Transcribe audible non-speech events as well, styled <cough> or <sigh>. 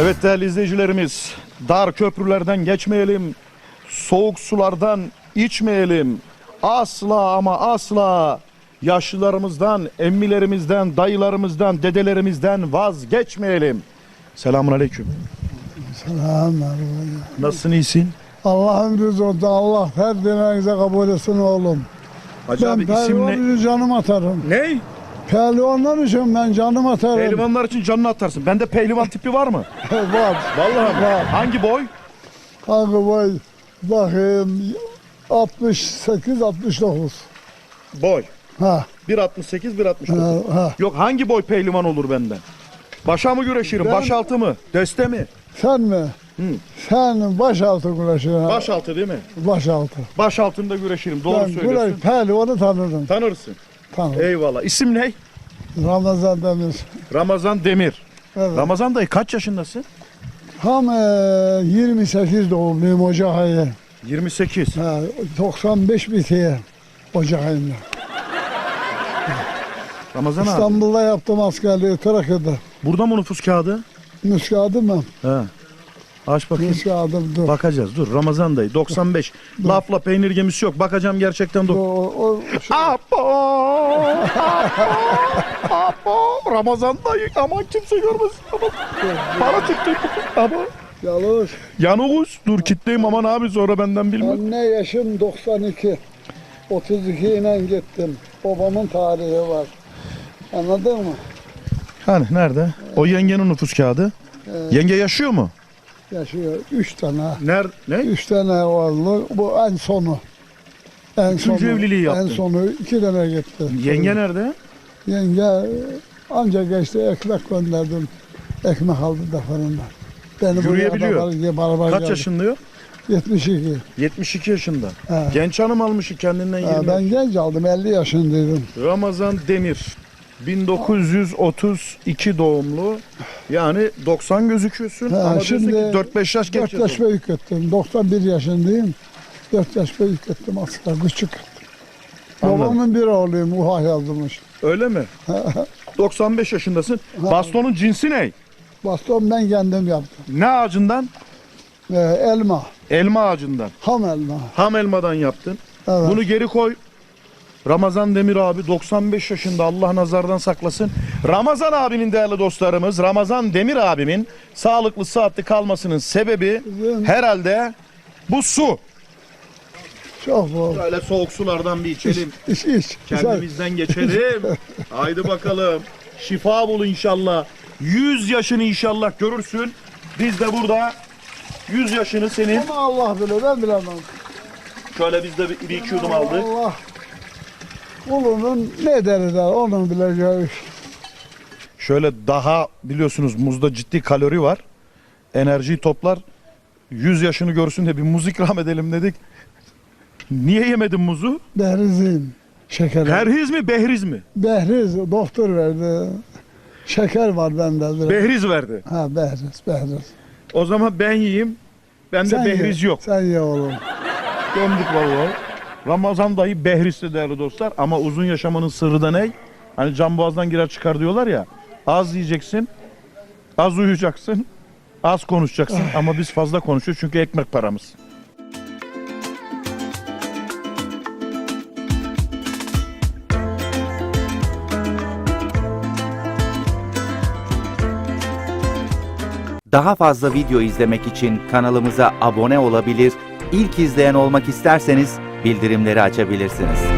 Evet değerli izleyicilerimiz, dar köprülerden geçmeyelim, soğuk sulardan içmeyelim. Asla ama asla yaşlılarımızdan, emmilerimizden, dayılarımızdan, dedelerimizden vazgeçmeyelim. Selamun aleyküm. Selamünaleyküm. Nasılsın iyisin? Allah'ın rızası Allah her dileğinize kabul etsin oğlum. Hacı ben abi isim ne? canım atarım. Ne? Pehlivanlar için ben canım atarım. Pehlivanlar için canını atarsın. Bende pehlivan tipi var mı? <laughs> Var. Vallahi mi? Var. Hangi boy? Hangi boy? Bakayım 68-69. Boy. Ha, 1.68, 1.69. ha, ha. Yok hangi boy pehlivan olur benden? Başa mı güreşirim? Ben- Başaltı mı? Deste mi? Sen mi? Hı. Sen başaltı güreşin. Başaltı değil mi? Başaltı. Baş altında güreşirim. Doğru ben söylüyorsun. güreş, pehlivanı tanırım. Tanırsın. Tanırım. Eyvallah. İsim ne? Ramazan Demir. Ramazan Demir. Evet. Ramazan dayı kaç yaşındasın? Tam e, 28 doğumluyum Ocak ayı. 28. Ha, 95 bitiyor Ocak ayında. Ramazan abi. İstanbul'da yaptım askerliği Trakya'da. Burada mı nüfus kağıdı? Müskağıdı mı? He. Aç bakayım. Müskağıdım dur. Bakacağız. Dur. Ramazan dayı 95. Lafla peynir gemisi yok. Bakacağım gerçekten O, dur. o, şu- Apo! Apo! Apo! Ramazan dayı aman kimse görmesin. Aman. Para çıktı. Ama. Yalnız Yanıguz. Dur kitleyim aman abi sonra benden bilme. anne yaşım 92. 32 ile gittim. Babamın tarihi var. Anladın mı? Hani nerede? O yengenin nüfus kağıdı. Yenge yaşıyor mu? Yaşıyor. Üç tane. Nerede? Ne? Üç tane varlı. Bu en sonu. En Üçüncü evliliği yaptın. En sonu iki tane gitti. Yenge nerede? Yenge anca geçti ekmek gönderdim. Ekmek aldı defarından. Beni buraya Yürüyebiliyor. beraber- Kaç geldi. yaşında o? 72. 72 yaşında. He. Genç hanım almış kendinden 20. Ha, ben genç aldım 50 yaşındaydım. Ramazan Demir. 1932 doğumlu. Yani 90 gözüküyorsun Ha, ama şimdi diyorsun ki 4-5 yaş 4 geç. yaş büyük ettim. 91 yaşındayım. 4 yaş büyük ettim asker küçük. Anladım. Babamın bir oğluyum Uha yazılmış. Öyle mi? 95 yaşındasın. Bastonun cinsi ne? Baston ben kendim yaptım. Ne ağacından? Ee, elma, Elma ağacından. ham elma. Ham elmadan yaptın. Evet. Bunu geri koy. Ramazan Demir abi 95 yaşında Allah nazardan saklasın. Ramazan abinin değerli dostlarımız Ramazan Demir abimin sağlıklı sıhhatli kalmasının sebebi herhalde bu su. Çok bol. Böyle soğuk sulardan bir içelim. İç iç. Kendimizden geçelim. <laughs> Haydi bakalım. Şifa bul inşallah. 100 yaşını inşallah görürsün. Biz de burada 100 yaşını senin. Ama Allah bilir ben bilemem. Şöyle biz de bir, bir iki yudum aldık. Allah kulunun ne deri der onun bileceği iş. Şöyle daha biliyorsunuz muzda ciddi kalori var. Enerjiyi toplar. 100 yaşını görsün de bir muz ikram edelim dedik. Niye yemedin muzu? Behrizim. Şeker. Perhiz mi, behriz mi? Behriz doktor verdi. Şeker var bende. biraz. Behriz verdi. ha behriz, behriz. O zaman ben yiyeyim. Bende Sen behriz ye, yok. Sen ye oğlum. Gömdük vallahi. Ramazan dayı behristi değerli dostlar. Ama uzun yaşamanın sırrı da ne? Hani can boğazdan girer çıkar diyorlar ya. Az yiyeceksin, az uyuyacaksın, az konuşacaksın. Ama biz fazla konuşuyoruz çünkü ekmek paramız. Daha fazla video izlemek için kanalımıza abone olabilir, ilk izleyen olmak isterseniz bildirimleri açabilirsiniz.